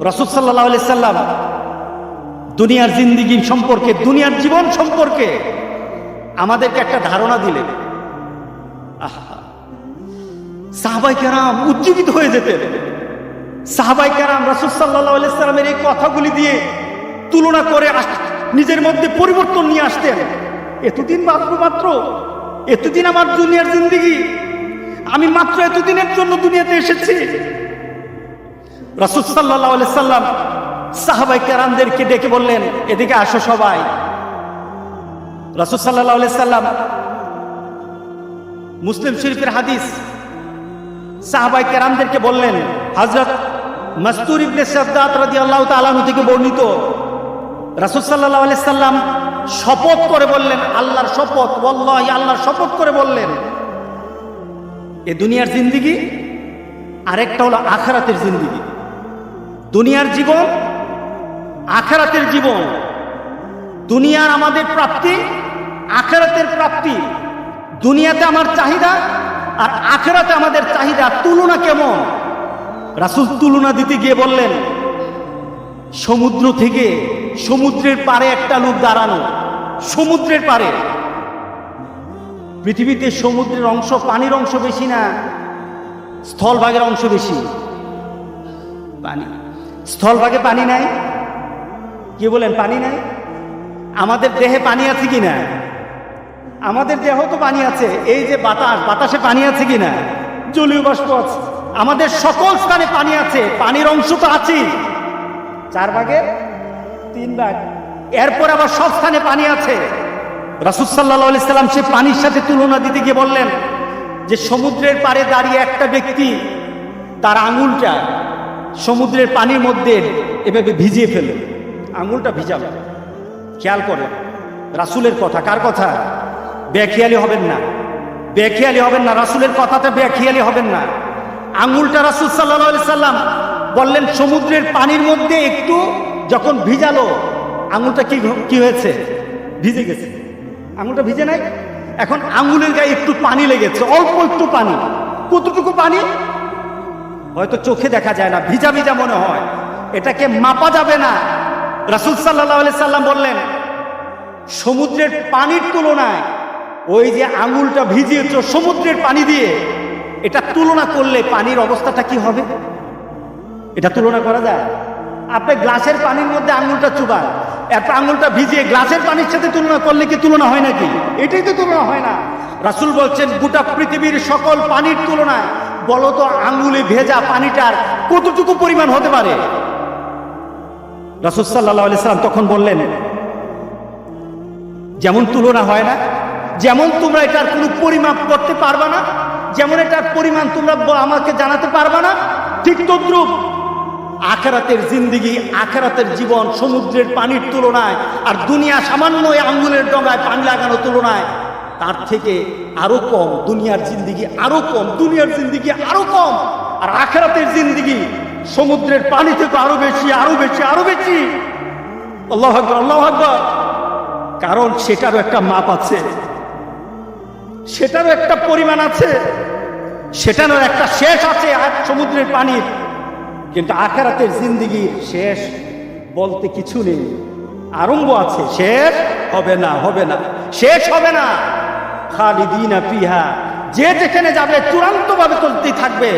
রসদ সাল্লাহ সাল্লাম দুনিয়ার জিন্দিগি সম্পর্কে, দুনিয়ার জীবন সম্পর্কে আমাদেরকে একটা ধারণা দিলেন। সাহাবাই কেরাম উজ্জীবিত হয়ে যেতেন। সাহাবাই কেরাম রাসুল সাল্লাহ সাল্লামের এই কথাগুলি দিয়ে তুলনা করে নিজের মধ্যে পরিবর্তন নিয়ে আসতেন। এতদিন মাত্র মাত্র, এতদিন আমার দুনিয়ার জিন্দিগি। আমি মাত্র এতদিনের জন্য দুনিয়াতে এসেছি। রাসুল সাল্লাহ সাল্লাম সাহাবাই কেরামদেরকে ডেকে বললেন, এদিকে আসো সবাই। রাসুল সাল্লাহ সাল্লাম মুসলিম শরীফের হাদিস সাহাবাই কেরামদেরকে বললেন হজরত মস্তুর ইবনে সাদ্দাত রাদিয়াল্লাহু তাআলা আনহু থেকে বর্ণিত। রাসূল আলাইহি সাল্লাম শপথ করে বললেন, আল্লাহর শপথ, ওয়াল্লাহি আল্লাহর শপথ করে বললেন। এ দুনিয়ার জিন্দিগি, আরেকটা হলো আখরাতের জিন্দিগি। দুনিয়ার জীবন, আখরাতের জীবন। দুনিয়ার আমাদের প্রাপ্তি, আখেরাতের প্রাপ্তি। দুনিয়াতে আমার চাহিদা আর আখেরাতে আমাদের চাহিদা তুলনা কেমন? রাসুল তুলনা দিতে গিয়ে বললেন, সমুদ্র থেকে সমুদ্রের পারে একটা লোক দাঁড়ানো, সমুদ্রের পারে পৃথিবীতে সমুদ্রের অংশ পানির অংশ বেশি না, স্থলভাগের অংশ বেশি। পানি। স্থলভাগে পানি নাই? কি বলেন, পানি নাই? আমাদের দেহে পানি আছে কি না? আমাদের দেহ তো পানি আছে। এই যে বাতাস, বাতাসে পানি আছে কি না? জলীয় বাষ্প আছে। আমাদের সকল স্থানে পানি আছে। পানির অংশ তো আছেই। চার ভাগে তিন ভাগ। এরপর আবার সব স্থানে পানি আছে। রাসুল সাল্লাহ সাল্লাম সে পানির সাথে তুলনা দিতে গিয়ে বললেন যে সমুদ্রের পাড়ে দাঁড়িয়ে একটা ব্যক্তি তার আঙুলটা সমুদ্রের পানির মধ্যে এভাবে ভিজিয়ে ফেলে। আঙুলটা ভিজাবে খেয়াল করেন, রাসুলের কথা। কার কথা? বেখেয়ালি হবেন না। বেখেয়ালি হবেন না। রাসুলের কথাতে বেখেয়ালি হবেন না। আঙুলটা রাসুল সাল্লাহ সাল্লাম বললেন, সমুদ্রের পানির মধ্যে একটু যখন ভিজালো, আঙুলটা কি কি হয়েছে? ভিজে গেছে। আঙুলটা ভিজে নাই? এখন আঙুলের গায়ে একটু পানি লেগেছে। অল্প একটু পানি। কতটুকু পানি? হয়তো চোখে দেখা যায় না ভিজা ভিজা মনে হয়। এটাকে মাপা যাবে না। রাসুল সাল্লাহ সাল্লাম বললেন, সমুদ্রের পানির তুলনায় ওই যে আঙুলটা ভিজিয়েছ সমুদ্রের পানি দিয়ে, এটা তুলনা করলে পানির অবস্থাটা কি হবে? এটা তুলনা করা যায়? আপনি গ্লাসের পানির মধ্যে আঙুলটা চুবান। এরপর আঙুলটা ভিজিয়ে গ্লাসের পানির সাথে তুলনা করলে কি তুলনা হয় নাকি? এটাই তো তুলনা হয় না। রাসুল বলছেন, গোটা পৃথিবীর সকল পানির তুলনায় বলো তো আঙুলে ভেজা পানিটার কতটুকু পরিমাণ হতে পারে? রাসুল সাল্লাহ সাল্লাম তখন বললেন, যেমন তুলনা হয় না, যেমন তোমরা এটার কোনো পরিমাপ করতে পারবা না, যেমন এটার পরিমাণ তোমরা আমাকে জানাতে পারবা না, ঠিক তদ্রুপ আখেরাতের জিন্দিগি, আখেরাতের জীবন সমুদ্রের পানির তুলনায় আর দুনিয়া সামান্য আঙ্গুলের ডগায় পানি লাগানোর তুলনায় তার থেকে আরও কম, দুনিয়ার জিন্দিগি আরও কম, দুনিয়ার জিন্দিগি আরও কম, আর আখেরাতের জিন্দিগি সমুদ্রের পানি থেকে আরও বেশি আরও বেশি আরও বেশি। কারণ সেটারও একটা মাপ আছে। সেটারও একটা পরিমাণ আছে। সেটারও একটা শেষ আছে আর সমুদ্রের পানির কিন্তু আখেরাতের জিন্দিগির শেষ বলতে কিছু নেই। আরম্ভ আছে, শেষ হবে না হবে না। শেষ হবে না। খালিদিনা পিহা যে যেখানে যাবে চূড়ান্ত ভাবে চলতেই থাকবে।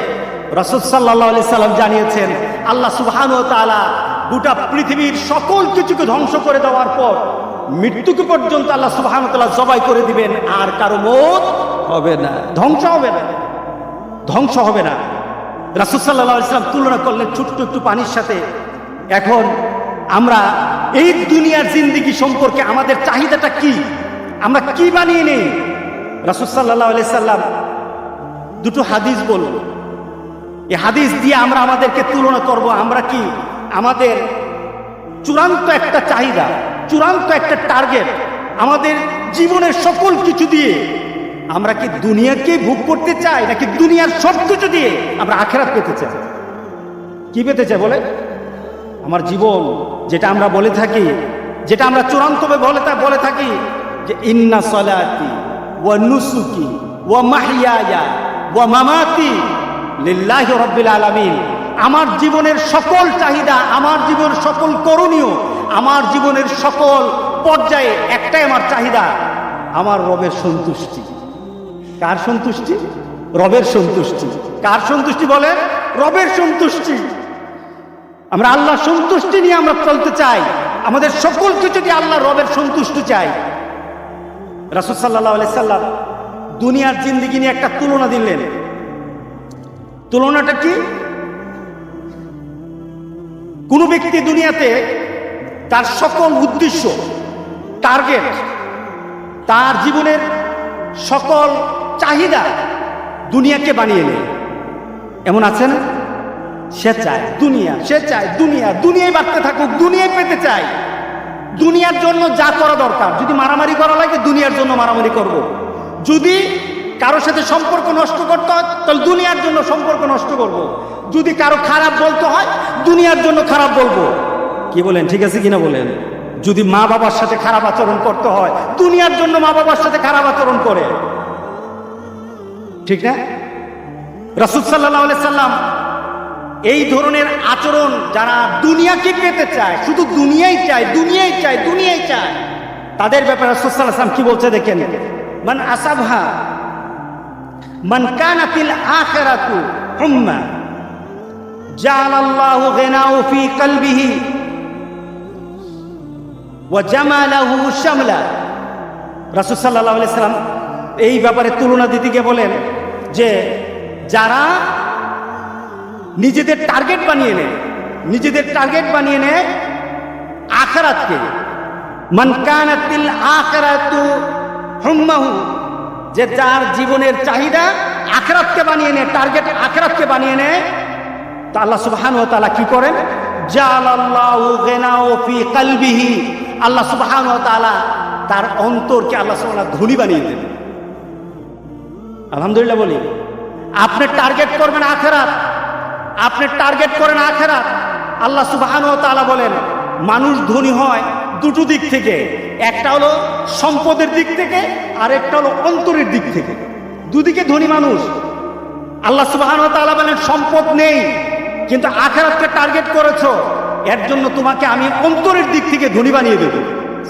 রসদ সাল্লাহ সাল্লাম জানিয়েছেন, আল্লাহ সুবহান ও তাআলা গোটা পৃথিবীর সকল কিছুকে ধ্বংস করে দেওয়ার পর মৃত্যুকে পর্যন্ত আল্লাহ সুবহান ও তাআলা জবাই করে দিবেন, আর কারও মত হবে না। ধ্বংস হবে না। ধ্বংস হবে না। রাসুল সাল্লাহ ইসলাম তুলনা করলেন ছোট্ট একটু পানির সাথে। এখন আমরা এই দুনিয়ার জিন্দিগি সম্পর্কে আমাদের চাহিদাটা কি? আমরা কি বানিয়ে নেই? রাসুল সাল্লাহ সাল্লাম দুটো হাদিস বলল এই হাদিস দিয়ে আমরা আমাদেরকে তুলনা করব, আমরা কি? আমাদের চূড়ান্ত একটা চাহিদা, চূড়ান্ত একটা টার্গেট আমাদের জীবনের সকল কিছু দিয়ে আমরা কি দুনিয়াকে ভোগ করতে চাই, নাকি দুনিয়ার সব কিছু দিয়ে আমরা আখেরাত পেতে চাই? কি পেতে চাই বলে আমার জীবন, যেটা আমরা বলে থাকি, যেটা আমরা চূড়ান্তভাবে বলে বলে থাকি যে, ইন্না সলাতি ওয়া নুসুকি ওয়া মাহিয়ায়া ওয়া মামাতি লিল্লাহি রাব্বিল আলামিন আমার জীবনের সকল চাহিদা, আমার জীবনের সকল করণীয়, আমার জীবনের সকল পর্যায়ে একটাই আমার চাহিদা, আমার রবের সন্তুষ্টি। কার সন্তুষ্টি? রবের সন্তুষ্টি। কার সন্তুষ্টি বলে রবের সন্তুষ্টি। আমরা আল্লাহ সন্তুষ্টি নিয়ে আমরা চলতে চাই। আমাদের সকল কিছু আল্লাহ রবের সন্তুষ্টি চাই। রাসুল সাল্লাহ আলাই সাল্লাম দুনিয়ার জিন্দিগি নিয়ে একটা তুলনা দিলেন। তুলনাটা কি? কোনো ব্যক্তি দুনিয়াতে তার সকল উদ্দেশ্য, টার্গেট, তার জীবনের সকল চাহিদা দুনিয়াকে বানিয়ে নেয়। এমন আছে না? সে চায় দুনিয়া, সে চায় দুনিয়া, দুনিয়ায় বাড়তে থাকুক, দুনিয়ায় পেতে চায়। দুনিয়ার জন্য যা করা দরকার। যদি মারামারি করা লাগে, দুনিয়ার জন্য মারামারি করব। যদি কারোর সাথে সম্পর্ক নষ্ট করতে হয়, তাহলে দুনিয়ার জন্য সম্পর্ক নষ্ট করব। যদি কারও খারাপ বলতে হয়, দুনিয়ার জন্য খারাপ বলব। কি বলেন, ঠিক আছে কিনা বলেন? যদি মা বাবার সাথে খারাপ আচরণ করতে হয়, দুনিয়ার জন্য মা বাবার সাথে খারাপ আচরণ করে। ঠিক না? রসুল সাল্লাহ সাল্লাম এই ধরনের আচরণ যারা দুনিয়াকে পেতে চায়, শুধু দুনিয়াই চায় দুনিয়াই চায় দুনিয়াই চায়, তাদের ব্যাপারে রসুল আসলাম কি বলছে দেখেন? মান আসাবহা, মান কানাতিল আখিরাতু হুম্মা জাআলাল্লাহু গিনাহু ফি কলবিহি, ওয়া জামালাহু শামলা। রাসূল সাল্লাল্লাহু আলাইহি সাল্লাম এই ব্যাপারে তুলনা দিতে গিয়ে বলেন যে যারা নিজেদের টার্গেট বানিয়ে নেয় নিজেদের টার্গেট বানিয়ে নেয় আখরাতকে। মান কানাতিল আখরাতু হুম্মাহু। যে যার জীবনের চাহিদা আখরাতকে বানিয়ে নেয় টার্গেট আখরাতকে বানিয়ে নেয় তা আল্লাহ সুবহানাহু ওয়া তাআলা কি করেন? কলবিহি। আল্লাহ সুবহানাহু ও তালা তার অন্তরকে আল্লাহ সুবহানাহু ধনী বানিয়ে দেন। আলহামদুলিল্লাহ বলি, আপনি টার্গেট করবেন আখেরাত। আপনি টার্গেট করেন আখেরাত। আল্লাহ সুবাহান ও তাআলা বলেন, মানুষ ধনী হয় দুটো দিক থেকে। একটা হলো সম্পদের দিক থেকে, আর একটা হলো অন্তরের দিক থেকে। দুদিকে ধনী মানুষ। আল্লাহ সুবহান ও তাআলা বলেন, সম্পদ নেই, কিন্তু আখেরাতকে টার্গেট করেছ, এর জন্য তোমাকে আমি অন্তরের দিক থেকে ধনী বানিয়ে দেব।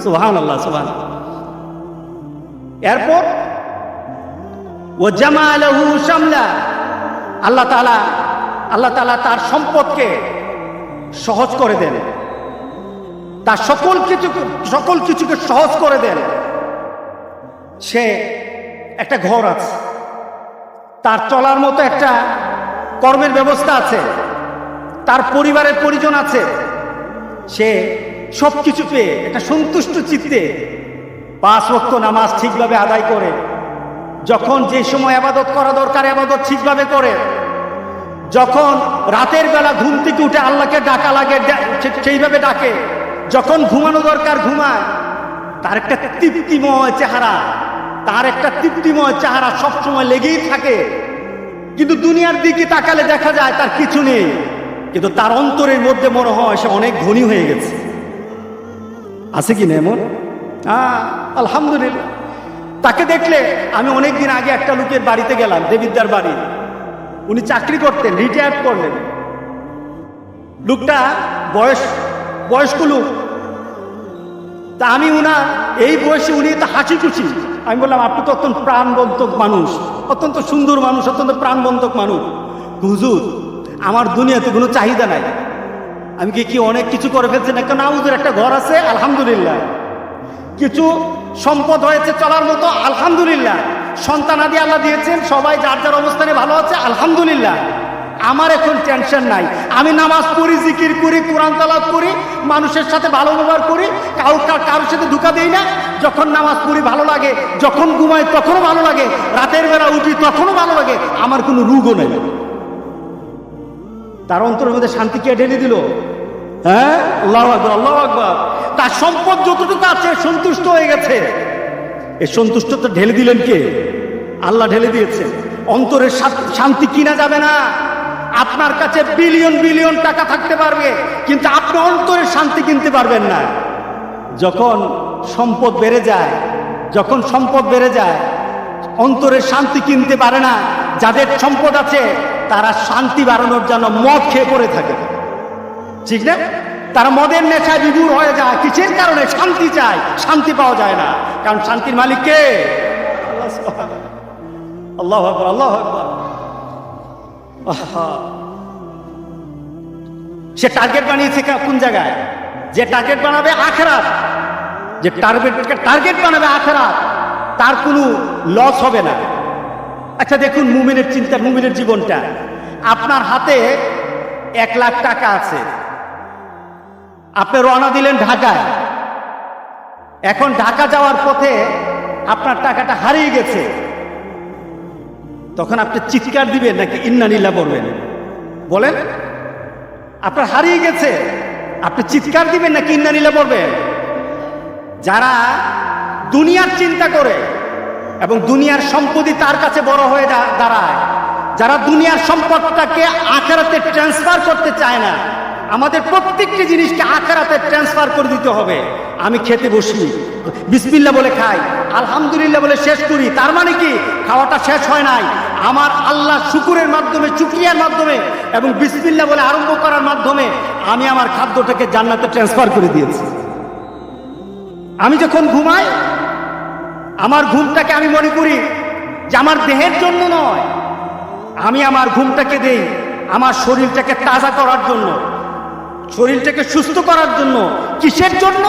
সুবহান আল্লাহ সুবহান এরপর ও জামালহু শামলা। আল্লাহ তালা আল্লাহ তালা তার সম্পদকে সহজ করে দেন। তার সকল কিছু সকল কিছুকে সহজ করে দেন। সে একটা ঘর আছে। তার চলার মতো একটা কর্মের ব্যবস্থা আছে। তার পরিবারের পরিজন আছে। সে সব কিছু পেয়ে একটা সন্তুষ্ট চিত্তে পাঁচ রক্ত নামাজ ঠিকভাবে আদায় করে। যখন যে সময় আবাদত করা দরকার, আবাদত ঠিকভাবে করে। যখন রাতের বেলা ঘুম থেকে উঠে আল্লাহকে ডাকা লাগে সেইভাবে ডাকে। যখন ঘুমানো দরকার ঘুমায়, তার একটা তৃপ্তিময় চেহারা, তার একটা তৃপ্তিময় চেহারা সবসময় লেগেই থাকে। কিন্তু দুনিয়ার দিকে তাকালে দেখা যায় তার কিছু নেই। কিন্তু তার অন্তরের মধ্যে মনে হয় সে অনেক ধনী হয়ে গেছে। আছে কি না এমন? আলহামদুলিল্লাহ। তাকে দেখলে আমি অনেকদিন আগে একটা লোকের বাড়িতে গেলাম, দেবিদ্যার বাড়ি। উনি চাকরি করতেন রিটায়ার করলেন। লোকটা বয়স, বয়স্ক লোক। তা আমি উনার, এই বয়সে উনি তো হাসি খুশি আমি বললাম, আপনি তো অত্যন্ত প্রাণবন্তক মানুষ, অত্যন্ত সুন্দর মানুষ, অত্যন্ত প্রাণবন্তক মানুষ। হুজুর, আমার দুনিয়াতে কোনো চাহিদা নাই। আমি কি কি অনেক কিছু করে ফেলছি না কেন? আমাদের একটা ঘর আছে, আলহামদুলিল্লাহ। কিছু সম্পদ হয়েছে চলার মতো, আলহামদুলিল্লাহ। সন্তানাদি আল্লাহ দিয়েছেন, সবাই যার যার অবস্থানে ভালো আছে, আলহামদুলিল্লাহ। আমার এখন টেনশন নাই। আমি নামাজ পড়ি, জিকির করি, কোরআন তালাত করি, মানুষের সাথে ভালো ব্যবহার করি কাউকার কারোর সাথে ধোকা দেই না। যখন নামাজ পড়ি ভালো লাগে, যখন ঘুমাই তখনও ভালো লাগে, রাতের বেলা উঠি তখনও ভালো লাগে, আমার কোনো রুগও নেই। তার অন্তরের মধ্যে শান্তি কে ঢেলে দিল? হ্যাঁ? আল্লাহ আকবর আল্লাহ আকবর। তার সম্পদ যতটুকু আছে, সন্তুষ্ট হয়ে গেছে। এই সন্তুষ্ট তো ঢেলে দিলেন কে? আল্লাহ ঢেলে দিয়েছে। অন্তরের শান্তি কিনা যাবে না। আপনার কাছে বিলিয়ন বিলিয়ন টাকা থাকতে পারবে, কিন্তু আপনি অন্তরের শান্তি কিনতে পারবেন না। যখন সম্পদ বেড়ে যায়, যখন সম্পদ বেড়ে যায়, অন্তরের শান্তি কিনতে পারে না, যাদের সম্পদ আছে, তারা শান্তি বাড়ানোর জন্য মদ খেয়ে পড়ে থাকে। ঠিক না? তারা মদের নেশায় বিভুর হয়ে যায়, কিসের কারণে? শান্তি চায় শান্তি পাওয়া যায় না। কারণ শান্তির মালিক কে? আল্লাহ আল্লাহ সে টার্গেট বানিয়েছে কোন জায়গায়? যে টার্গেট বানাবে আখরাত। যে টার্গেট টার্গেট বানাবে আখরাত, তার কোনো লস হবে না। আচ্ছা দেখুন মুমিনের চিন্তা মুমিনের জীবনটা। আপনার হাতে এক লাখ টাকা আছে। আপনি রওনা দিলেন ঢাকায়। এখন ঢাকা যাওয়ার পথে আপনার টাকাটা হারিয়ে গেছে। তখন আপনি চিৎকার দিবেন নাকি ইন্নানিল্লা বলবেন? বলেন, আপনার হারিয়ে গেছে। আপনি চিৎকার দিবেন নাকি ইন্নানিল্লা বলবেন? যারা দুনিয়ার চিন্তা করে এবং দুনিয়ার সম্পত্তি তার কাছে বড় হয়ে দাঁড়ায়, যারা দুনিয়ার সম্পদটাকে আখেরাতে ট্রান্সফার করতে চায় না আমাদের প্রত্যেকটি জিনিসকে আখেরাতে ট্রান্সফার করে দিতে হবে। আমি খেতে বসি। বিসমিল্লা বলে খাই। আলহামদুলিল্লাহ বলে শেষ করি। তার মানে কি? খাওয়াটা শেষ হয় নাই। আমার আল্লাহ শুকুরের মাধ্যমে চুকিয়ার মাধ্যমে এবং বিসমিল্লা বলে আরম্ভ করার মাধ্যমে আমি আমার খাদ্যটাকে জান্নাতে ট্রান্সফার করে দিয়েছি। আমি যখন ঘুমাই, আমার ঘুমটাকে আমি মনে করি যে আমার দেহের জন্য নয়। আমি আমার ঘুমটাকে দেই, আমার শরীরটাকে তাজা করার জন্য। শরীরটাকে সুস্থ করার জন্য, কিসের জন্য?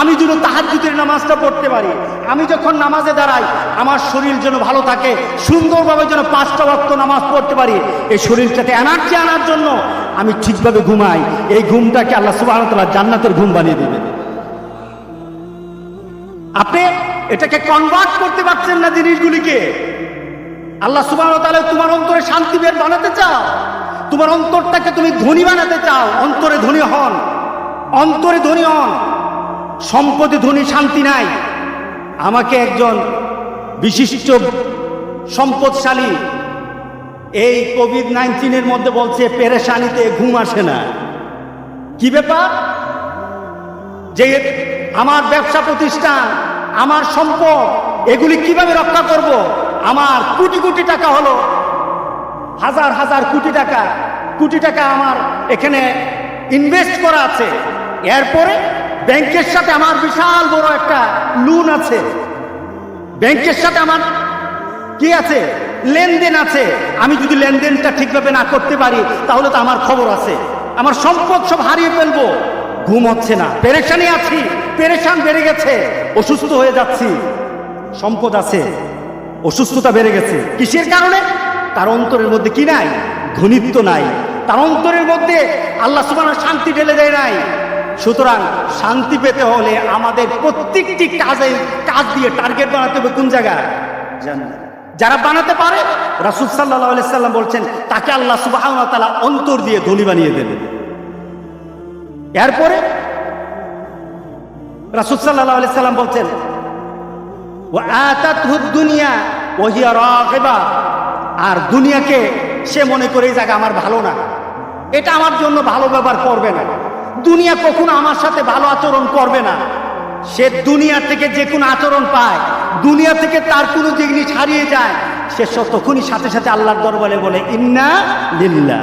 আমি যেন তাহাজ্জুদের নামাজটা পড়তে পারি। আমি যখন নামাজে দাঁড়াই, আমার শরীর যেন ভালো থাকে, সুন্দরভাবে যেন পাঁচটা ওয়াক্ত নামাজ পড়তে পারি। এই শরীরটাতে এনার্জি আনার জন্য আমি ঠিকভাবে ঘুমাই। এই ঘুমটাকে আল্লাহ সুবাহ জান্নাতের ঘুম বানিয়ে দেবে আপনি এটাকে কনভার্ট করতে পারছেন না জিনিসগুলিকে? আল্লাহ সুবাহ তোমার অন্তরে শান্তি বের বানাতে চাও? তোমার অন্তরটাকে তুমি ধনী বানাতে চাও, অন্তরে ধনী হন, অন্তরে ধনী হন। সম্পদে ধনী, শান্তি নাই। আমাকে একজন বিশিষ্ট সম্পদশালী এই কোভিড নাইন্টিনের মধ্যে বলছে, পেরেশানিতে ঘুম আসে না। কি ব্যাপার? যে আমার ব্যবসা প্রতিষ্ঠান, আমার সম্পদ, এগুলি কীভাবে রক্ষা করব? আমার কোটি কোটি টাকা হলো, হাজার হাজার কোটি টাকা। কোটি টাকা আমার এখানে ইনভেস্ট করা আছে। এরপরে ব্যাংকের সাথে আমার বিশাল বড় একটা লোন আছে। ব্যাংকের সাথে আমার কি আছে? লেনদেন আছে। আমি যদি লেনদেনটা ঠিকভাবে না করতে পারি, তাহলে তো আমার খবর আছে। আমার সম্পদ সব হারিয়ে ফেলব। ঘুম হচ্ছে না। পেরেশানি আছি। পেরেশান বেড়ে গেছে। অসুস্থ হয়ে যাচ্ছি। সম্পদ আছে। অসুস্থতা বেড়ে গেছে। কিসের কারণে? তার অন্তরের মধ্যে কি নাই? ধনিত্ব নাই। তার অন্তরের মধ্যে আল্লাহ সুবাহ শান্তি ঢেলে দেয় নাই। সুতরাং শান্তি পেতে হলে আমাদের প্রত্যেকটি কাজে কাজ দিয়ে টার্গেট বানাতে হবে কোন জায়গায়? যারা বানাতে পারে, রাসুল সাল্লাহ বলছেন, তাকে আল্লাহ সুবাহ তালা অন্তর দিয়ে ধনী বানিয়ে দেবেন। এরপরে রাসুল সাল্লাহ সাল্লাম বলছেন ও আতাতহু দুনিয়া ওহিয়া রাগিবা। আর দুনিয়াকে সে মনে করে, এই জায়গা আমার ভালো না। এটা আমার জন্য ভালো ব্যবহার করবে না। দুনিয়া কখনো আমার সাথে ভালো আচরণ করবে না। সে দুনিয়া থেকে যে কোনো আচরণ পায়, দুনিয়া থেকে তার কোনো জিনিস হারিয়ে যায়, সে তখনই সাথে সাথে আল্লাহর দরবারে বলে, ইন্না লিল্লাহ।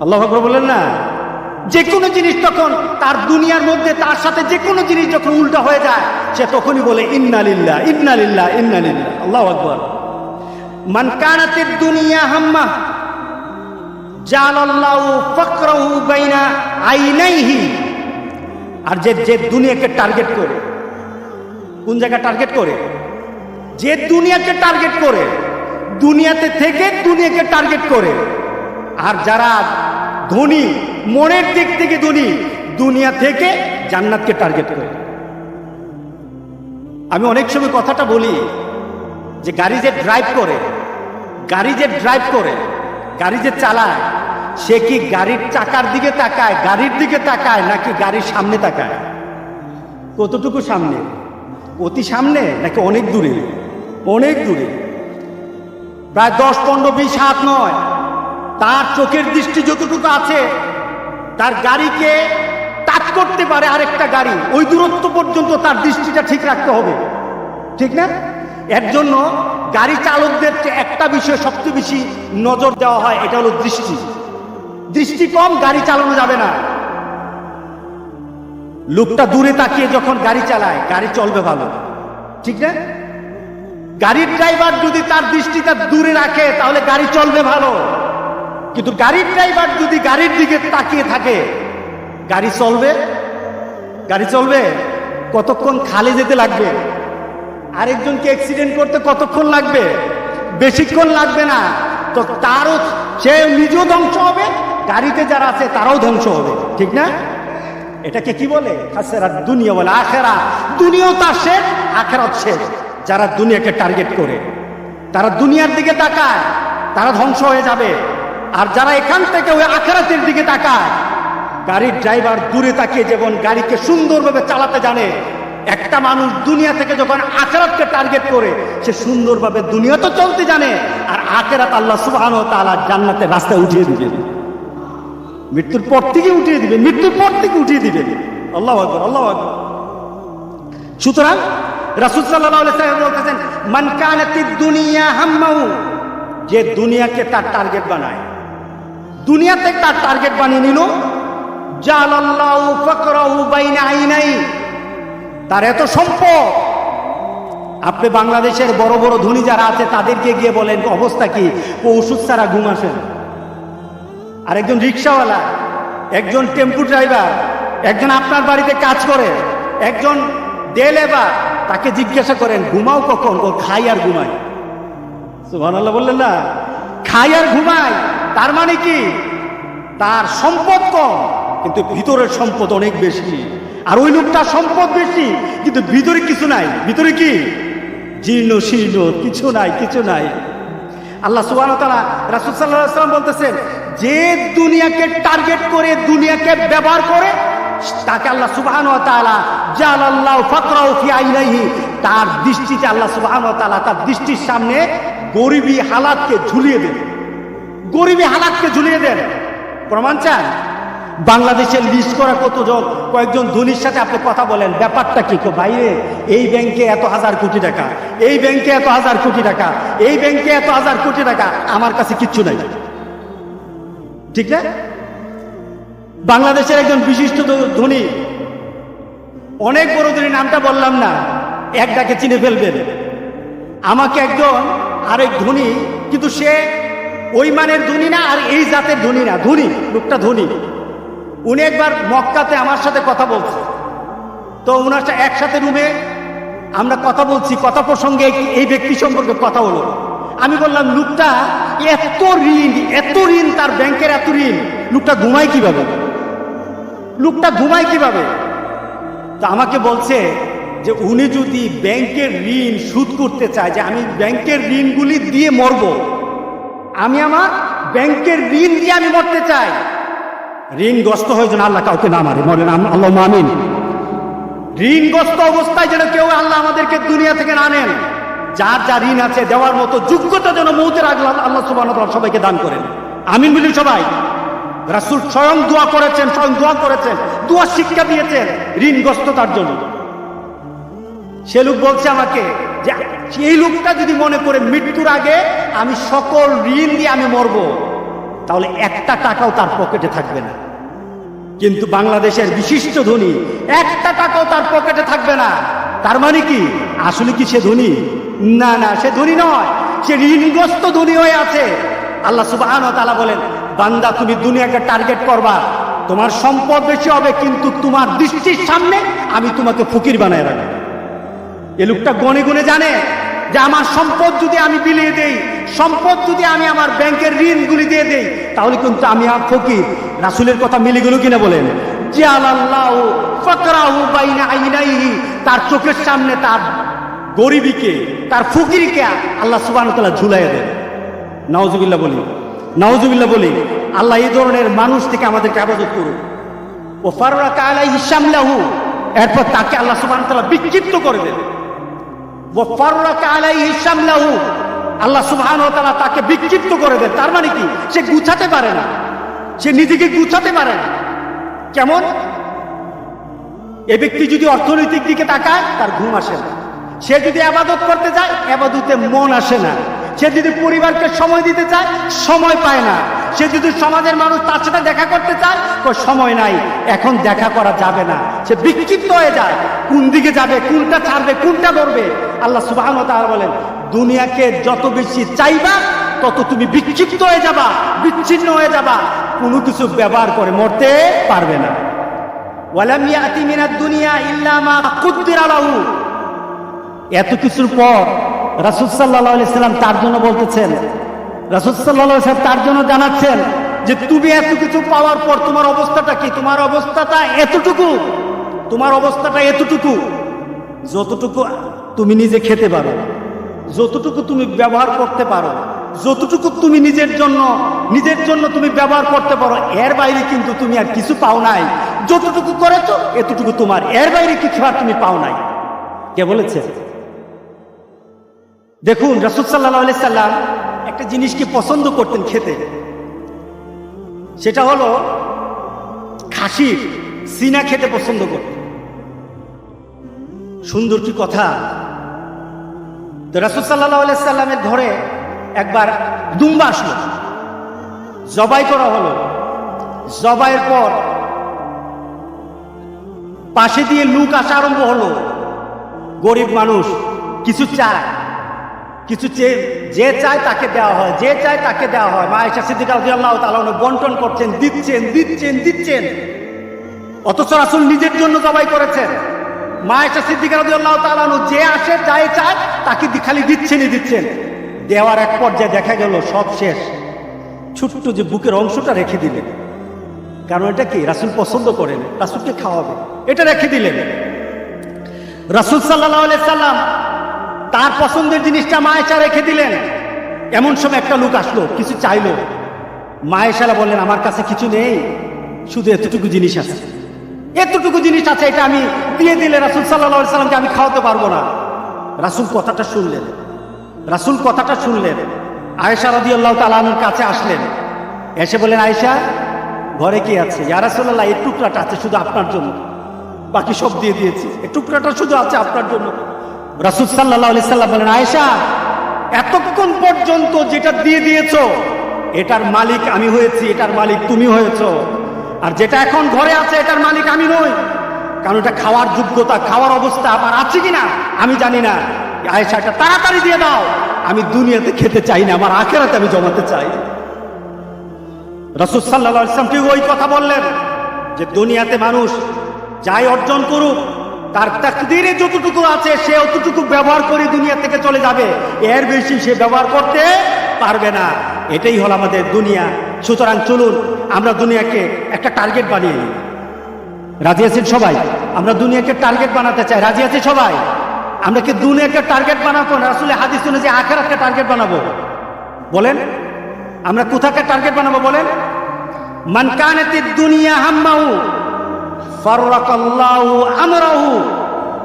আল্লাহ আকবর বলেন না। যে কোনো জিনিস তখন তার দুনিয়ার মধ্যে, তার সাথে যে কোনো জিনিস যখন উল্টা হয়ে যায়, সে তখনই বলে ইন্নালিল্লাহ ইন্নালিল্লাহ ইন্নালিল্লাহ আল্লাহ আকবর। মান কানাতের দুনিয়া হাম্মা, জালাল্লাহু ফাকরাহু বাইনা আইনাইহি। আর যে যে দুনিয়াকে টার্গেট করে, কোন জায়গা টার্গেট করে? যে দুনিয়াকে টার্গেট করে, দুনিয়াতে থেকে দুনিয়াকে টার্গেট করে। আর যারা ধনী, মনের দিক থেকে ধনী, দুনিয়া থেকে জান্নাতকে টার্গেট করে। আমি অনেক সময় কথাটা বলি যে গাড়ি যে ড্রাইভ করে গাড়ি যে ড্রাইভ করে, গাড়ি যে চালায়, সে কি গাড়ির চাকার দিকে তাকায়, গাড়ির দিকে তাকায়, নাকি গাড়ির সামনে তাকায়? কতটুকু সামনে? অতি সামনে নাকি অনেক দূরে? অনেক দূরে। প্রায় দশ, পনেরো, বিশ হাত নয়। তার চোখের দৃষ্টি যতটুকু আছে, তার গাড়িকে টাচ করতে পারে আরেকটা গাড়ি। ওই দূরত্ব পর্যন্ত তার দৃষ্টিটা ঠিক রাখতে হবে। ঠিক না? এর জন্য গাড়ি চালকদের একটা বিষয়ে সবচেয়ে বেশি নজর দেওয়া হয়, এটা হলো দৃষ্টি। দৃষ্টি কম, গাড়ি চালানো যাবে না। লোকটা দূরে তাকিয়ে যখন গাড়ি চালায়, গাড়ি চলবে ভালো। ঠিক না? গাড়ির ড্রাইভার যদি তার দৃষ্টিটা দূরে রাখে, তাহলে গাড়ি চলবে ভালো। কিন্তু গাড়ির ড্রাইভার যদি গাড়ির দিকে তাকিয়ে থাকে, গাড়ি চলবে? গাড়ি চলবে? কতক্ষণ খালে যেতে লাগবে? আরেকজনকে অ্যাক্সিডেন্ট করতে কতক্ষণ লাগবে? বেশিক্ষণ লাগবে না। তো তারও, সে নিজেও ধ্বংস হবে, গাড়িতে যারা আছে তারাও ধ্বংস হবে, ঠিক না? এটাকে কি বলে? খাসেরা দুনিয়া বলে আখেরা। দুনিয়াও তার শেষ, আখেরাত শেষ। যারা দুনিয়াকে টার্গেট করে, তারা দুনিয়ার দিকে তাকায়, তারা ধ্বংস হয়ে যাবে। আর যারা এখান থেকে ওই আখেরাতের দিকে তাকায়, গাড়ির ড্রাইভার দূরে তাকিয়ে যেমন গাড়িকে সুন্দরভাবে চালাতে জানে একটা মানুষ দুনিয়া থেকে যখন আখেরাতকে টার্গেট করে, সে সুন্দরভাবে দুনিয়া তো চলতে জানে, আর আখেরাত আল্লাহ সুবহান ও তাআলা জান্নাতের রাস্তায় উঠিয়ে দিবে। মৃত্যুর পর থেকে উঠিয়ে দিবে, মৃত্যুর পর থেকে উঠিয়ে দিবে। আল্লাহ আকবর, আল্লাহ সুতরাং রাসূল সাল্লাম বলতেছেন, মান কানাতিদ দুনিয়া হাম্মাহু যে দুনিয়াকে তার টার্গেট বানায়। দুনিয়াতে তার টার্গেট বানিয়ে নিল, জালাল্লাহু ফাকরাহু বাইনা আইনাই তার এত সম্পদ। আপনি বাংলাদেশের বড় বড় ধনী যারা আছে, তাদেরকে গিয়ে বলেন, অবস্থা কি? ও ওষুধ ছাড়া ঘুম আসে আর একজন রিক্সাওয়ালা, একজন টেম্পু ড্রাইভার, একজন আপনার বাড়িতে কাজ করে, একজন ডে লেবার, তাকে জিজ্ঞাসা করেন, ঘুমাও কখন? ও খাই আর ঘুমাই সুবহানাল্লাহ বললেন, না, খাই আর ঘুমাই তার মানে কি? তার সম্পদ কম, কিন্তু ভিতরের সম্পদ অনেক বেশি। আর ওই লোকটা সম্পদ বেশি, কিন্তু ভিতরে কিছু নাই। ভিতরে কি? জীর্ণ শীর্ণ কিছু নাই কিছু নাই। আল্লাহ সুবাহ তালা রাসুল সাল্লাম বলতেছেন, যে দুনিয়াকে টার্গেট করে, দুনিয়াকে ব্যবহার করে, তাকে আল্লাহ জাল আল্লাহ তার দৃষ্টিতে আল্লাহ সুবাহান তার দৃষ্টির সামনে গরিবী হালাতকে ঝুলিয়ে দেন। গরিবী হালাতকে ঝুলিয়ে দেন। প্রমাণ চান? বাংলাদেশের লিস্ট করা কতজন কয়েকজন ধনীর সাথে আপনি কথা বলেন, ব্যাপারটা কি? বাইরে, এই ব্যাংকে এত হাজার কোটি টাকা, এই ব্যাংকে এত হাজার কোটি টাকা, এই ব্যাংকে এত হাজার কোটি টাকা, আমার কাছে কিচ্ছু নাই। ঠিক না? বাংলাদেশের একজন বিশিষ্ট ধনী, অনেক বড় ধনী, নামটা বললাম না, এক ডাকে চিনে ফেলবেন। আমাকে একজন আরেক ধনী, কিন্তু সে ওই মানের ধনী না, আর এই জাতের ধনী না, ধনী, লোকটা ধনী। উনি একবার মক্কাতে আমার সাথে কথা বলছে। তো ওনার সাথে একসাথে রুমে আমরা কথা বলছি, কথা প্রসঙ্গে এই- ব্যক্তি সম্পর্কে কথা হলো। আমি বললাম, লোকটা এত ঋণ এত ঋণ তার ব্যাংকের এত ঋণ, লোকটা ঘুমায় কীভাবে? লোকটা ঘুমায় কীভাবে? তা আমাকে বলছে যে, উনি যদি ব্যাংকের ঋণ সুদ করতে চায় যে, আমি ব্যাংকের ঋণগুলি দিয়ে মরব, আমি আমার ব্যাংকের ঋণ দিয়ে আমি মরতে চাই। ঋণগ্রস্ত হয়ে যেন আল্লাহ কাউকে না মারে। মরে না আল্লাহ মামিন ঋণগ্রস্ত অবস্থায় যেন কেউ আল্লাহ আমাদেরকে দুনিয়া থেকে না নেন, যার যা ঋণ আছে, দেওয়ার মতো যোগ্যতা যেন মৌতের আগে আল্লাহ সুবাহ সবাইকে দান করেন। আমিন বলি সবাই। রাসুল স্বয়ং দোয়া করেছেন, স্বয়ং দোয়া করেছেন, দোয়া শিক্ষা দিয়েছেন ঋণগ্রস্ততার জন্য। সে লোক বলছে আমাকে যে, এই লোকটা যদি মনে করে মৃত্যুর আগে আমি সকল ঋণ দিয়ে আমি মরব তাহলে একটা টাকাও তার পকেটে থাকবে না। কিন্তু বাংলাদেশের বিশিষ্ট ধনী, একটা টাকাও তার পকেটে থাকবে না। তার মানে কি? আসলে কি সে ধনী? না না, সে ধনী নয়। সে ঋণগ্রস্ত ধনী হয়ে আছে। আল্লাহ সুবহান তালা বলেন, বান্দা, তুমি দুনিয়াকে টার্গেট করবা। তোমার সম্পদ বেশি হবে, কিন্তু তোমার দৃষ্টির সামনে আমি তোমাকে ফকির বানায় রাখব। এ লোকটা গনে গুনে জানে যে আমার সম্পদ যদি আমি বিলিয়ে দেই, সম্পদ যদি আমি আমার ব্যাংকের ঋণগুলি দিয়ে দেই, তাহলে কিন্তু আমি আর ফকির। রাসুলের কথা মিলে গেল কিনা বলেন? তার চোখের সামনে তার গরিবীকে, তার ফকিরকে আল্লাহ ওয়া ঝুলাইয়া দেন। নাউজুবিল্লাহ বলি নাউজুবিল্লাহ বলি, আল্লাহ এই ধরনের মানুষ থেকে আমাদেরকে আবাদত করুন ও ফারুরা কালাই ইসামলাহু এরপর তাকে আল্লাহ তাআলা বিক্ষিপ্ত করে দেন ও ফারুরা কালাই ইসামলাহু আল্লাহ ওয়া তাআলা তাকে বিক্ষিপ্ত করে দেন। তার মানে কি? সে গুছাতে পারে না। সে নিজেকে গুছাতে পারে না। কেমন? এ ব্যক্তি যদি অর্থনৈতিক দিকে তাকায়, তার ঘুম আসে না। সে যদি আবাদত করতে যায়, আবাদতে মন আসে না। সে যদি পরিবারকে সময় দিতে চায়, সময় পায় না। সে যদি সমাজের মানুষ তার সাথে দেখা করতে চায় কই সময় নাই, এখন দেখা করা যাবে না। সে বিক্ষিপ্ত হয়ে যায়, কোন দিকে যাবে, কোনটা ছাড়বে, কোনটা ধরবে? আল্লাহ সুবাহ বলেন, দুনিয়াকে যত বেশি চাইবা, তত তুমি বিক্ষিপ্ত হয়ে যাবা, বিচ্ছিন্ন হয়ে যাবা। কোনো কিছু ব্যবহার করে মরতে পারবে না। এত কিছুর পর সাল্লাল্লাহু আলাইহি তার জন্য বলতেছেন সাল্লাল্লাহু আলাইহি তার জন্য জানাচ্ছেন যে তুমি এত কিছু পাওয়ার পর তোমার অবস্থাটা কি? তোমার অবস্থাটা এতটুকু? তোমার অবস্থাটা এতটুকু? যতটুকু তুমি নিজে খেতে পারো, যতটুকু তুমি ব্যবহার করতে পারো, যতটুকু তুমি নিজের জন্য নিজের জন্য তুমি ব্যবহার করতে পারো, এর বাইরে কিন্তু তুমি আর কিছু পাও নাই। যতটুকু করেছ, এতটুকু তোমার। এর বাইরে কিছু আর তুমি পাও নাই। কে বলেছে? দেখুন, রসুল সাল্লাহ সাল্লাম একটা জিনিসকে পছন্দ করতেন খেতে? সেটা হলো খাসির সিনা খেতে পছন্দ করতেন। সুন্দর কি কথা? তো রসুল সাল্লাহ সাল্লামের ঘরে একবার দুম্বা আসলো। জবাই করা হলো। জবাইয়ের পর পাশে দিয়ে লুক আসা আরম্ভ হলো। গরিব মানুষ, কিছু চায়। কিছু চেয়ে যে চায় তাকে দেওয়া হয়, যে চায় তাকে দেওয়া হয়। মা এসা সিদ্দিকা আল্লাহ তালা বন্টন করছেন, দিচ্ছেন দিচ্ছেন দিচ্ছেন। অথচ রাসুল নিজের জন্য জবাই করেছেন। মা এসা সিদ্দিকা আল্লাহ তালানু যে আসে, যাই চায়, তাকে খালি দিচ্ছেনই দিচ্ছেন। দেওয়ার এক পর্যায়ে দেখা গেল, সব শেষ। ছোট্ট যে বুকের অংশটা রেখে দিলেন। কারণ এটা কি? রাসুল পছন্দ করেন, রাসুলকে খাওয়াবে। এটা রেখে দিলেন। রাসুল সাল্লাহ সাল্লাম তার পছন্দের জিনিসটা মায়েশা রেখে দিলেন। এমন সময় একটা লোক আসলো, কিছু চাইলো। মায়েশারা বললেন, আমার কাছে কিছু নেই, শুধু এতটুকু জিনিস আছে। এতটুকু জিনিস আছে, এটা আমি দিয়ে দিলে রাসুল সাল্লাহ সাল্লামকে আমি খাওয়াতে পারব না। রাসুল কথাটা শুনলেন। রাসুল কথাটা শুনলেন। আয়েশা রাদি আল্লাহ তালানোর কাছে আসলেন। এসে বলেন আয়েশা, ঘরে কি আছে? ইয়ারাসোল্লাহ এই টুকরাটা আছে শুধু আপনার জন্য। বাকি সব দিয়ে দিয়েছি। এই টুকরাটা শুধু আছে আপনার জন্য। রাসুল সাল্লাহ বলেন, আয়েশা, এতক্ষণ পর্যন্ত যেটা দিয়ে দিয়েছ, এটার মালিক আমি হয়েছি, এটার মালিক তুমি হয়েছো। আর যেটা এখন ঘরে আছে, এটার মালিক আমি নই। কারণ এটা খাওয়ার যোগ্যতা, খাওয়ার অবস্থা আমার আছে কিনা, আমি জানি না। আয়েশা, এটা তাড়াতাড়ি দিয়ে দাও। আমি দুনিয়াতে খেতে চাই না, আমার আখেরাতে আমি জমাতে চাই। রসুল সাল্লাহ ইসলাম ঠিক ওই কথা বললেন যে, দুনিয়াতে মানুষ যাই অর্জন করুক তার তাকদিরে যতটুকু আছে, সে অতটুকু ব্যবহার করে দুনিয়া থেকে চলে যাবে। এর বেশি সে ব্যবহার করতে পারবে না। এটাই হলো আমাদের দুনিয়া। সুতরাং চলুন, আমরা দুনিয়াকে একটা টার্গেট বানিয়ে নিই। রাজি আছেন সবাই? আমরা দুনিয়াকে টার্গেট বানাতে চাই। রাজি আছে সবাই? আমরা কি দুনিয়াকে টার্গেট বানাবো না? আসলে হাদিস শুনে যে আখেরাতকে টার্গেট বানাবো। বলেন, আমরা কোথাকে টার্গেট বানাবো বলেন? মান কানাতি দুনিয়া হাম্মাহু। ফাররাকাল্লাহু আমরাহু।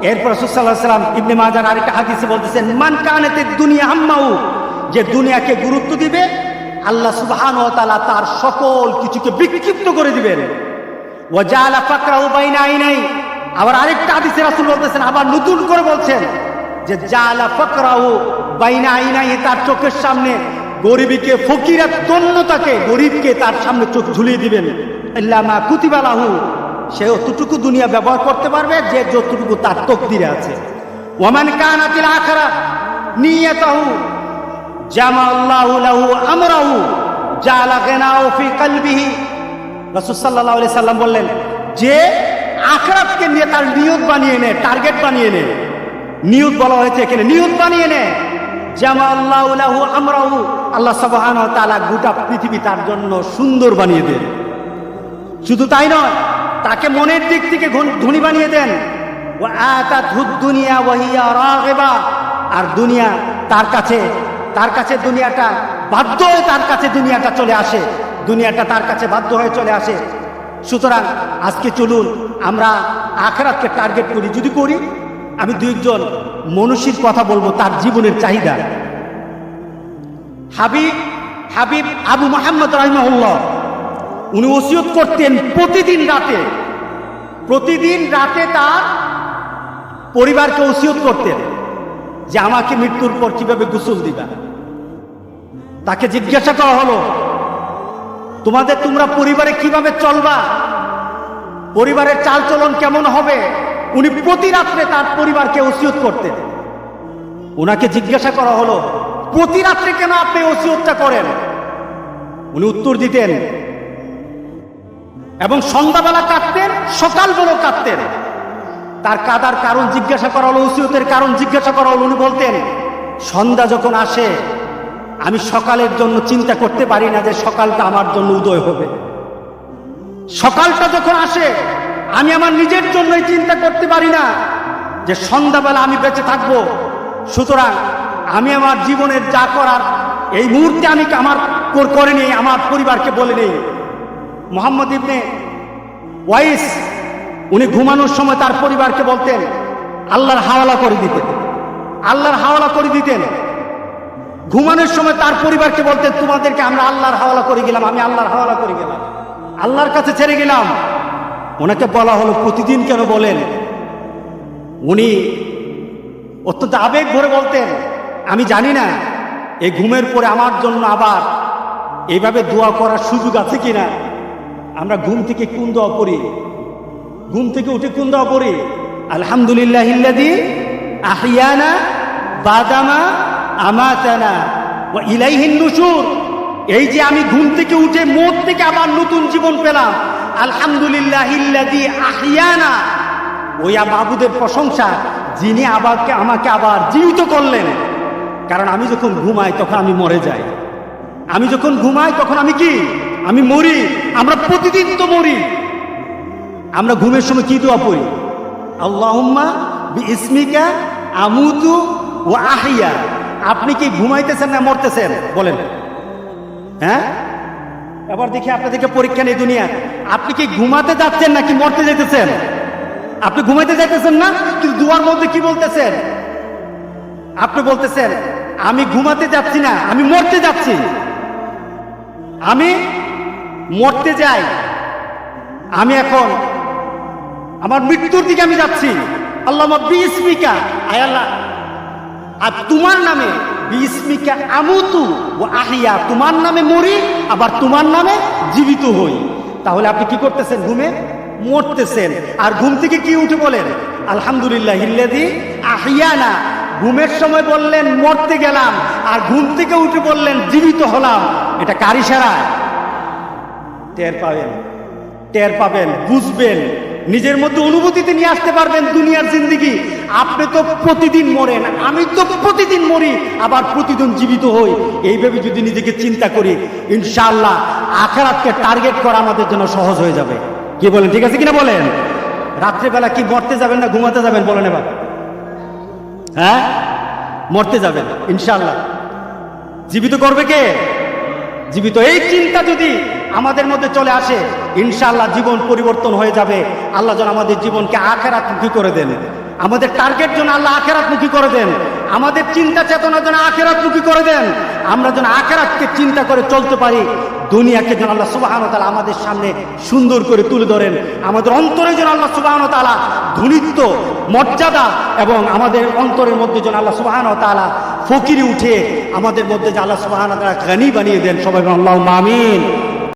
এরপর আলাইহি সাল্লাম ইবনে মাজার আরেকটা হাদিসে বলতেছেন, মান কানাতি দুনিয়া হাম্মাহু যে দুনিয়াকে গুরুত্ব দিবে, আল্লাহ সুবহানাহু ওয়া তাআলা তার সকল কিছুকে বিক্ষিপ্ত করে দিবেন। ওয়া জাআলা ফাকরাহু বাইনা আইনাই। আবার আরেকটা হাদিসে রাসূল বলতেছেন, আবার নতুন করে বলছেন যে, জাআলা ফাকরাহু বাইনা আইনাই তার চোখের সামনে। গরিবীকে ফকিরাত দন্যতাকে গরিবকে তার সামনে চোখ ঝুলিয়ে দিবেন। ইল্লামা কুতিবালাহু সে অতটুকু দুনিয়া ব্যবহার করতে পারবে যে যতটুকু তার তকদিরে আছে। ওয়ামান কানাতিল আখরা নিয়াতাহু, জামা আল্লাহু লাহু আমরাহু, জালা গনাউ ফি কলবিহি। রাসূল সাল্লাল্লাহু আলাইহি সাল্লাম বললেন, যে আখরাতকে নিয়ে তার নিয়ত বানিয়ে নেয় টার্গেট বানিয়ে নেয় নিয়ত বলা হয়েছে এখানে, নিয়ত বানিয়ে নেয় জামা আল্লাহু লাহু আমরাহু, আল্লাহ সুবহানাহু ওয়া তাআলা গোটা পৃথিবী তার জন্য সুন্দর বানিয়ে দেন। শুধু তাই নয় তাকে মনের দিক থেকে ধনী বানিয়ে দেন। ও আতাতহুদ দুনিয়া ওয়াহিয়া আর দুনিয়া তার কাছে তার কাছে দুনিয়াটা বাধ্য হয়ে তার কাছে দুনিয়াটা চলে আসে। দুনিয়াটা তার কাছে বাধ্য হয়ে চলে আসে। সুতরাং আজকে চলুন আমরা আখরাতকে টার্গেট করি। যদি করি, আমি দুইজন মনীষীর কথা বলব, তার জীবনের চাহিদা। হাবিব হাবিব আবু মোহাম্মদ রহিমাহুল্লাহ। উনি ওসিয়ত করতেন প্রতিদিন রাতে। প্রতিদিন রাতে তার পরিবারকে ওসিয়ত করতেন যে আমাকে মৃত্যুর পর কীভাবে গোসল দিবা। তাকে জিজ্ঞাসা করা হলো, তোমাদের তোমরা পরিবারে কীভাবে চলবা? পরিবারের চালচলন কেমন হবে? উনি প্রতি রাত্রে তার পরিবারকে ওসিয়ত করতেন। ওনাকে জিজ্ঞাসা করা হলো, প্রতি রাত্রে কেন আপনি ওসিয়তটা করেন? উনি উত্তর দিতেন এবং সন্ধ্যাবেলা কাঁদতেন সকালবেলা কাঁদতেন। তার কাদার কারণ জিজ্ঞাসা করা হলো ওসিয়তের কারণ জিজ্ঞাসা করা হলো, উনি বলতেন, সন্ধ্যা যখন আসে, আমি সকালের জন্য চিন্তা করতে পারি না যে সকালটা আমার জন্য উদয় হবে। সকালটা যখন আসে, আমি আমার নিজের জন্যই চিন্তা করতে পারি না যে সন্ধ্যাবেলা আমি বেঁচে থাকব। সুতরাং আমি আমার জীবনের যা করার, এই মুহূর্তে আমি আমার করে নেই আমার পরিবারকে বলে নেই মোহাম্মদ ইবনে ওয়াইস, উনি ঘুমানোর সময় তার পরিবারকে বলতেন, আল্লাহর হাওয়ালা করে দিতেন। আল্লাহর হাওয়ালা করে দিতেন। ঘুমানোর সময় তার পরিবারকে বলতেন, তোমাদেরকে আমরা আল্লাহর হাওয়ালা করে গেলাম, আমি আল্লাহর হাওয়ালা করে গেলাম। আল্লাহর কাছে ছেড়ে গেলাম। ওনাকে বলা হলো, প্রতিদিন কেন বলেন? উনি অত্যন্ত আবেগ ভরে বলতেন, আমি জানি না, এই ঘুমের পরে আমার জন্য আবার এইভাবে দোয়া করার সুযোগ আছে কিনা? আমরা ঘুম থেকে কোন দোয়া ঘুম থেকে উঠে কোন দোয়া আলহামদুলিল্লাহ আহিয়ানা বাদামা আমাতানা ইলাইহিন নুশুর। এই যে আমি ঘুম থেকে উঠে মোট থেকে আবার নতুন জীবন পেলাম। আলহামদুলিল্লাহ আহিয়ানা ওই বাবুদের প্রশংসা, যিনি আবারকে আমাকে আবার জীবিত করলেন। কারণ আমি যখন ঘুমাই তখন আমি মরে যাই। আমি যখন ঘুমাই তখন আমি কি? আমি মরি, আমরা প্রতিদিন তো মরি। আমরা ঘুমের সময় কি দোয়া পড়ি? আল্লাহুম্মা ইসমিকা আমুতু ও আহিয়া। আপনি কি ঘুমাইতেছেন না মরতেছেন? বলেন। হ্যাঁ? এবার দেখি আপনাদেরকে পরীক্ষা নেই দুনিয়া। আপনি কি ঘুমাতে যাচ্ছেন নাকি মরতে যেতেছেন আপনি ঘুমাইতে যাইতেছেন না, কিন্তু দুয়ার মধ্যে কি বলতেছেন? আপনি বলতেছেন, আমি ঘুমাতে যাচ্ছি না, আমি মরতে যাচ্ছি। আমি মরতে যাই। আমি এখন আমার মৃত্যুর দিকে আমি যাচ্ছি। আল্লাহ বিস্মিকা। আয় আল্লাহ। আর তোমার নামে বিস্মিকা আমুতু ও আহিয়া। তোমার নামে মরি, আবার তোমার নামে জীবিত হই। তাহলে আপনি কি করতেছেন ঘুমে? মরতেছেন। আর ঘুম থেকে কি উঠে বলেন? আলহামদুলিল্লাহ ইল্লাদি আহিয়ানা। ঘুমের সময় বললেন, মরতে গেলাম। আর ঘুম থেকে উঠে বললেন, জীবিত হলাম। এটা কারি সারা টের পাবেন টের পাবেন, বুঝবেন। নিজের মধ্যে অনুভূতিতে নিয়ে আসতে পারবেন দুনিয়ার জিন্দিগি। আপনি তো প্রতিদিন মরেন, আমি তো প্রতিদিন মরি, আবার প্রতিদিন জীবিত হই। এইভাবে যদি নিজেকে চিন্তা করি, ইনশাআল্লাহ আখেরাতকে টার্গেট করা আমাদের জন্য সহজ হয়ে যাবে। কি বলেন, ঠিক আছে কিনা বলেন? রাত্রেবেলা কি মরতে যাবেন না ঘুমাতে যাবেন বলেন এবার? হ্যাঁ? মরতে যাবেন, ইনশাআল্লাহ। জীবিত করবে কে? জীবিত। এই চিন্তা যদি আমাদের মধ্যে চলে আসে, ইনশাআল্লাহ জীবন পরিবর্তন হয়ে যাবে। আল্লাহ যেন আমাদের জীবনকে আখেরাত আখেরাতমুখী করে দেন। আমাদের টার্গেট যেন আল্লাহ আখেরাতমুখী করে দেন। আমাদের চিন্তা চেতনা যেন আখেরাতমুখী করে দেন। আমরা যেন আখেরাতকে চিন্তা করে চলতে পারি। দুনিয়াকে যেন আল্লাহ সুবাহন তালা আমাদের সামনে সুন্দর করে তুলে ধরেন। আমাদের অন্তরে যেন আল্লাহ সুবাহন তালা ধনিত্ব মর্যাদা এবং আমাদের অন্তরের মধ্যে যেন আল্লাহ সুবাহন তালা ফকিরি উঠে আমাদের মধ্যে যে আল্লাহ সুবাহন তালা গানি বানিয়ে দেন। সবাই আল্লাহ মামিন